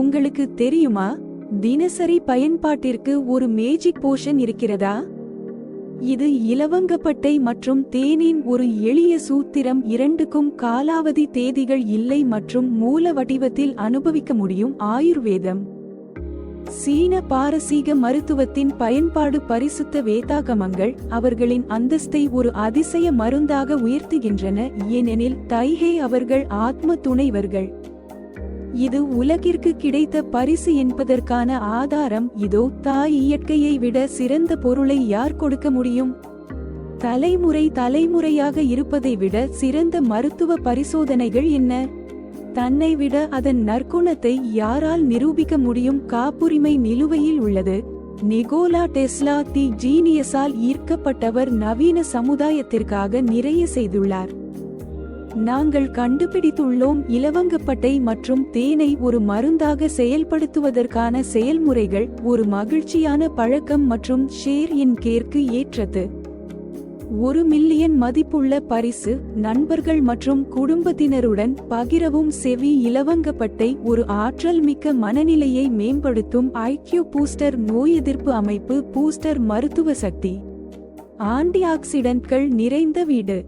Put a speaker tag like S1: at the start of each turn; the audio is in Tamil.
S1: உங்களுக்கு தெரியுமா? தினசரி பயன்பாட்டிற்கு ஒரு மேஜிக் போஷன் இருக்கிறதா? இது இலவங்கப்பட்டை மற்றும் தேனின் ஒரு எளிய சூத்திரம் இரண்டுக்கும் காலாவதி தேதிகள் இல்லை மற்றும் மூல வடிவத்தில் அனுபவிக்க முடியும் ஆயுர்வேதம். சீன பாரசீக மருத்துவத்தின் பயன்பாடு பரிசுத்த வேதாகமங்கள் அவர்களின் அந்தஸ்தை ஒரு அதிசய மருந்தாக உயர்த்துகின்றன. ஏனெனில் தைஹே அவர்கள் ஆத்ம துணைவர்கள். இது உலகிற்கு கிடைத்த பரிசு என்பதற்கான ஆதாரம். இதோ தாய் இயற்கையை விட சிறந்த பொருளை யார் கொடுக்க முடியும்? தலைமுறை தலைமுறையாக இருப்பதை விட சிறந்த மருத்துவ பரிசோதனைகள் என்ன? தன்னை விட அதன் நற்குணத்தை யாரால் நிரூபிக்க முடியும்? காப்புரிமை நிலுவையில் உள்ளது. நிகோலா டெஸ்லா தி ஜீனியஸால் ஈர்க்கப்பட்டவர் நவீன சமுதாயத்திற்காக நிறைய செய்துள்ளார். நாங்கள் கண்டுபிடித்துள்ளோம் இலவங்கப்பட்டை மற்றும் தேனை ஒரு மருந்தாக செயல்படுத்துவதற்கான செயல்முறைகள் ஒரு மகிழ்ச்சியான பழக்கம் மற்றும் ஷேர் இன் கேர்க்கு ஏற்றது. ஒரு மில்லியன் மதிப்புள்ள பரிசு நண்பர்கள் மற்றும் குடும்பத்தினருடன் பகிரவும் செவி இலவங்கப்பட்டை ஒரு ஆற்றல் மிக்க மனநிலையை மேம்படுத்தும் ஐக்யூ பூஸ்டர் நோய் எதிர்ப்பு அமைப்பு பூஸ்டர் மருத்துவ சக்தி. ஆன்டி ஆக்சிடென்ட்கள் நிறைந்த வீடு.